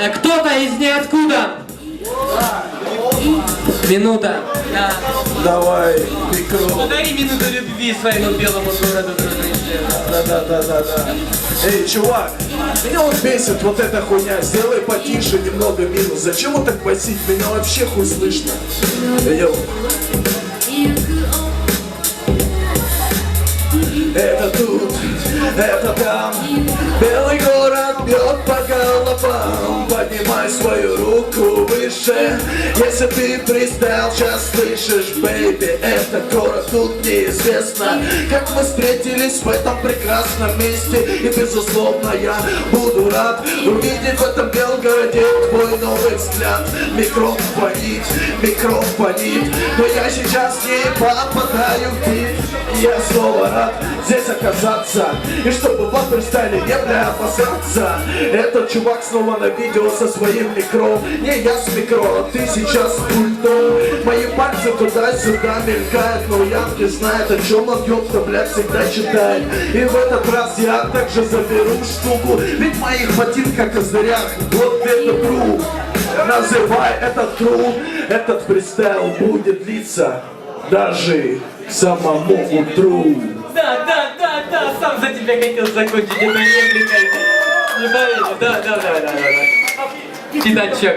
Э, Кто-то из ниоткуда. Минута. Да. Давай, микро. Подари минуту любви своему белому городу, дружище. Да-да-да-да-да. Эй, чувак, меня вот бесит вот эта хуйня. Сделай потише немного минус. Зачем вот так басить? Меня вообще хуй слышно. Йоу. Это тут, это там Белый город бьет по головам Поднимай свою руку выше. Если ты пристал, сейчас слышишь, бэйби Это город, тут неизвестно. Как мы встретились в этом прекрасном месте. И безусловно я буду рад Увидеть в этом Белгороде твой новый взгляд. Микрон фонит, микрон фонит Но я сейчас не попадаю в бит Я снова рад здесь оказаться. И чтобы в фристайле не бля опасаться. Этот чувак снова на видео со своим микро. Не я с микро, а ты сейчас с пультом. Мои пальцы туда-сюда мелькают Но я не знает, о чем он, ёпта, блядь, всегда читает. И в этот раз я также заберу штуку. Ведь в моих ботинках козырях вот это тру. Называй этот тру. Этот фристайл будет длиться даже самому утру Да, да, да, да, сам за тебя хотел закончить эту реплику. Не поверю, да, да, да, да, да. датчик.